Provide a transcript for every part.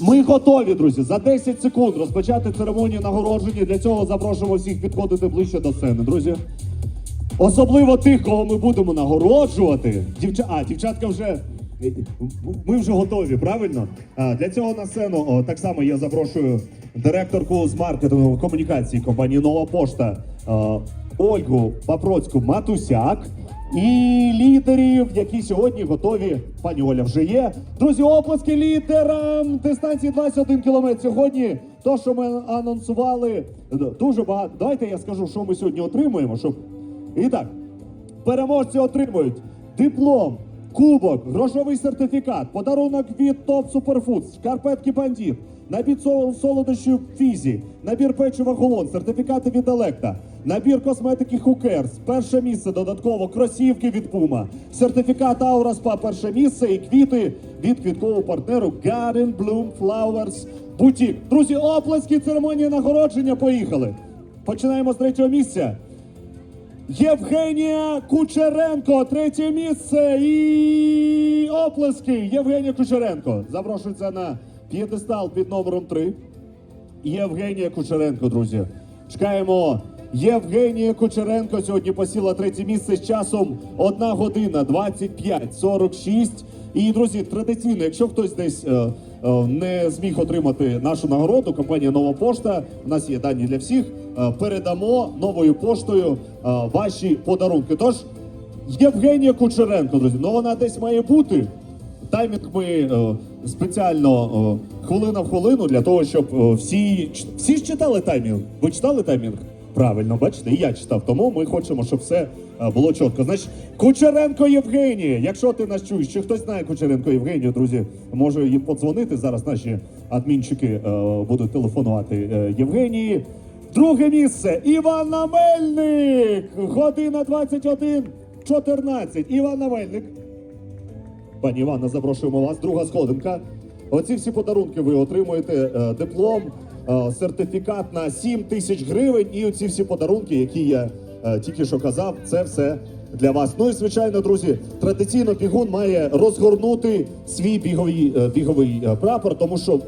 Ми готові, друзі, за 10 секунд розпочати церемонію нагородження. Для цього запрошуємо всіх підходити ближче до сцени, друзі. Особливо тих, кого ми будемо нагороджувати. Дівча... А, дівчатка вже. Ми вже готові, правильно? Для цього на сцену так само я запрошую директорку з маркетингу комунікації компанії Нова Пошта а, Ольгу Папроцьку Матусяк. І лідерів, які сьогодні готові. Пані Оля вже є. Друзі, оплески лідерам дистанції 21 кілометр. Сьогодні то, що ми анонсували, дуже багато. Давайте я скажу, що ми сьогодні отримуємо. Щоб і так, переможці отримують диплом, кубок, грошовий сертифікат, подарунок від Top Superfoods, шкарпетки бандит, набір сол- солодощів Фізі, набір печива Голон, сертифікати від Електа, набір косметики Hookers, перше місце, додатково кросівки від Puma, сертифікат Aura Spa перше місце і квіти від квіткового партнеру Garden Bloom Flowers Boutique. Друзі, оплески церемонії нагородження. Поїхали. Починаємо з третього місця. Євгенія Кучеренко, третє місце і оплески. Євгенія Кучеренко запрошується на п'єдестал під номером 3. Євгенія Кучеренко, друзі. Чекаємо. Євгенія Кучеренко сьогодні посіла третє місце з часом 1 година 25.46. І, друзі, традиційно, якщо хтось десь е, е, не зміг отримати нашу нагороду, компанія Нова Пошта, у нас є дані для всіх, е, передамо новою поштою е, ваші подарунки. Тож, Євгенія Кучеренко, друзі, ну вона десь має бути. Таймінг ми спеціально хвилина в хвилину для того, щоб всі всі ж читали таймінг. Ви читали таймінг? Правильно, бачите, і я читав. Тому ми хочемо, щоб все е, було чітко. Значить, Кучеренко Євгенія. Якщо ти нас чуєш, чи хтось знає Кучеренко Євгенію, друзі, може їм подзвонити. Зараз наші адмінчики е, будуть телефонувати е, Євгенії. Друге місце Іванна Мельник. Година 21.14. Іванна Мельник. Пані Іванна, запрошуємо вас. Друга сходинка. Оці всі подарунки ви отримуєте диплом, сертифікат на 7 тисяч гривень. І оці всі подарунки, які я е, тільки що казав, це все для вас. Ну і звичайно, друзі, традиційно бігун має розгорнути свій біговий, е, біговий е, прапор, тому що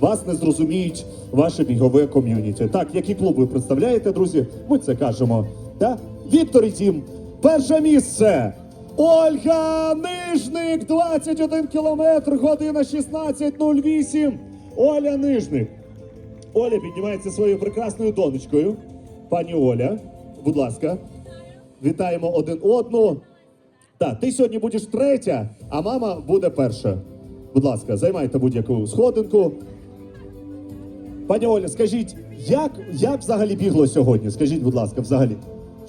вас не зрозуміють ваше бігове ком'юніті. Так, які клуб ви представляєте, друзі? Ми це кажемо. Да? Віктор і Тім, перше місце. Ольга Нижник, 21 кілометр, година 16.08. Оля Нижник. Оля піднімається своєю прекрасною донечкою. Пані Оля, будь ласка, вітаємо один одну. Так, ти сьогодні будеш третя, а мама буде перша. Будь ласка, займайте будь-яку сходинку. Пані Оля, скажіть, як, як взагалі бігло сьогодні? Скажіть, будь ласка, взагалі.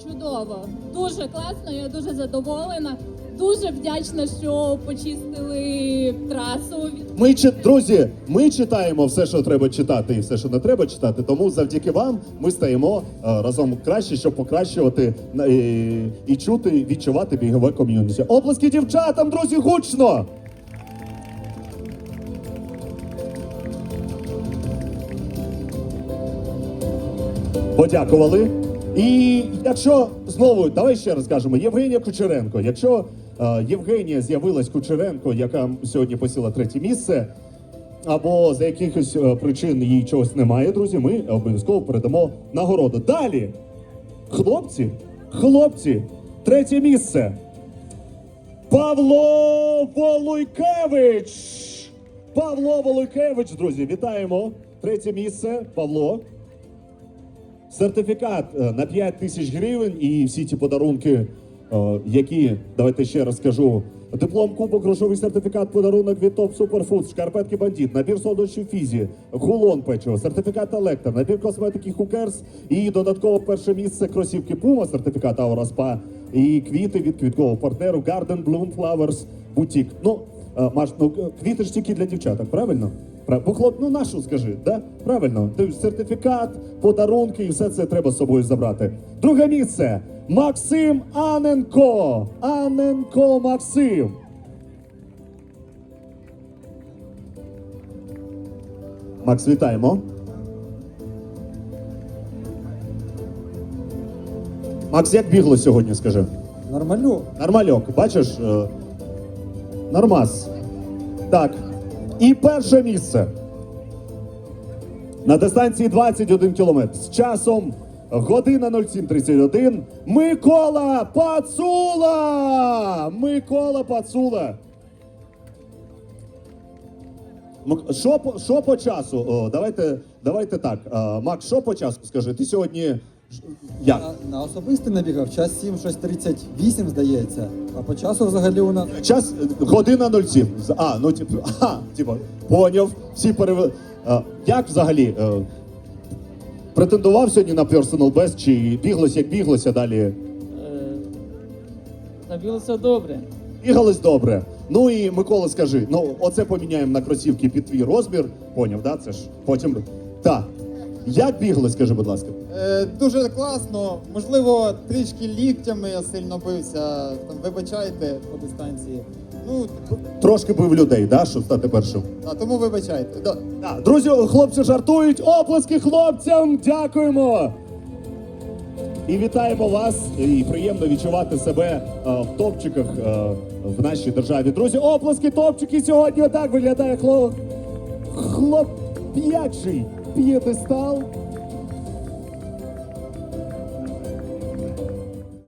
Чудово, дуже класно. Я дуже задоволена. Дуже вдячна, що почистили трасу. Ми чи друзі, ми читаємо все, що треба читати, і все, що не треба читати. Тому завдяки вам ми стаємо е, разом краще, щоб покращувати е, і, чути, відчувати бігове ком'юніті. Оплески дівчатам, друзі, гучно! Подякували. І якщо знову, давай ще раз кажемо, Євгенія Кучеренко. Якщо Євгенія з'явилась Кучеренко, яка сьогодні посіла третє місце, або за якихось е, причин їй чогось немає, друзі, ми обов'язково передамо нагороду. Далі, хлопці, хлопці, третє місце. Павло Волуйкевич. Павло Волуйкевич, друзі, вітаємо. Третє місце. Павло. Сертифікат е, на 5 тисяч гривень і всі ті подарунки, які давайте ще раз скажу. Диплом, кубок, грошовий сертифікат, подарунок від Top Superfoods, шкарпетки бандит, набір солодощів фізі, гулон печиво, сертифікат електро, набір косметики Hookers і додатково перше місце кросівки Puma, сертифікат Aura Spa і квіти від квіткового партнеру Garden Bloom Flowers Boutique. Ну, е, Маш, ну е, квіти ж тільки для дівчаток, правильно? Бо хлоп, ну нашу скажи, да? Правильно, Ти сертифікат, подарунки і все це треба з собою забрати. Друге місце Максим Аненко. Аненко Максим. Макс, вітаємо. Макс, як бігло сьогодні, скажи? Нормалю. Нормальок, бачиш? е, Нормас. Так. І перше місце. На дистанції 21 кілометр з часом година 07.31 Микола Пацула! Микола Пацула! Мак- Що по, що по часу? О, давайте, давайте так. А, Макс, що по часу? Скажи, ти сьогодні як? На, на особистий набігав час 7, щось 38, здається. А по часу взагалі у нас Час е, година 07. А, ну типу, а, типу, поняв, всі перевели. Як взагалі? е, Претендував сьогодні на Personal Best чи біглось, як біглося далі? Е, Забілося добре. Бігалось добре. Ну і Микола, скажи, ну оце поміняємо на кросівки під твій розмір. Поняв, да? Це ж потім. Так. Як бігли, скажи, будь ласка. Е, дуже класно. Можливо, трішки ліктями я сильно бився. Там вибачайте по дистанції. Ну Трошки бив людей, да, щоб стати першим. а тому вибачайте. Да. Так, друзі, хлопці жартують. Оплески хлопцям! Дякуємо! І вітаємо вас. І приємно відчувати себе е, в топчиках е, в нашій державі. Друзі, оплески, топчики сьогодні. Отак виглядає хлоп... хлоп'ячий п'єдестал.